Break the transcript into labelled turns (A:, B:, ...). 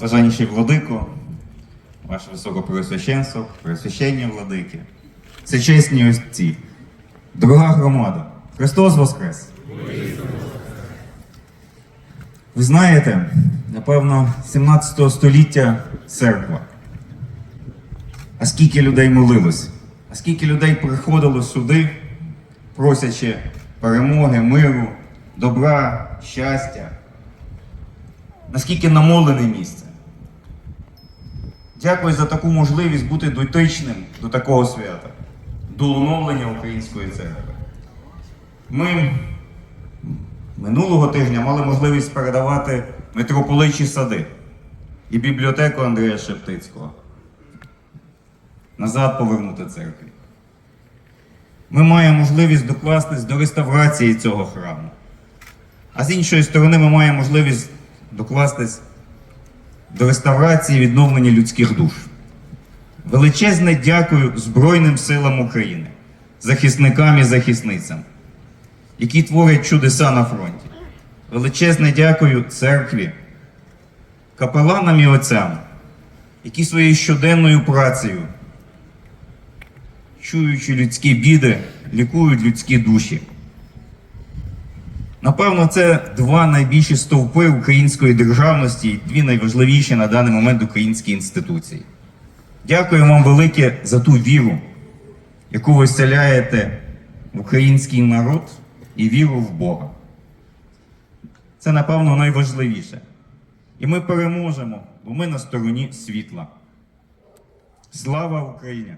A: Блаженніший владико, ваше високопреосвященство, пресвящення владики, всечесні отці, дорога громада, Христос Воскрес! Ви знаєте, напевно, 17 століття церква. А скільки людей молилось, а скільки людей приходило сюди, просячи перемоги, миру, добра, щастя. Наскільки намолене місце. Дякую за таку можливість бути дотичним до такого свята, до оновлення Української церкви. Ми минулого тижня мали можливість передавати митрополичі сади і бібліотеку Андрія Шептицького. Назад повернути церкві. Ми маємо можливість докластись до реставрації цього храму. А з іншої сторони, ми маємо можливість докластись до реставрації відновлення людських душ. Величезне дякую Збройним силам України, захисникам і захисницям, які творять чудеса на фронті. Величезне дякую церкві, капеланам і отцям, які своєю щоденною працею, чуючи людські біди, лікують людські душі. Напевно, це два найбільші стовпи української державності і дві найважливіші на даний момент українські інституції. Дякую вам велике за ту віру, яку ви вселяєте в український народ і віру в Бога. Це, напевно, найважливіше. І ми переможемо, бо ми на стороні світла. Слава Україні!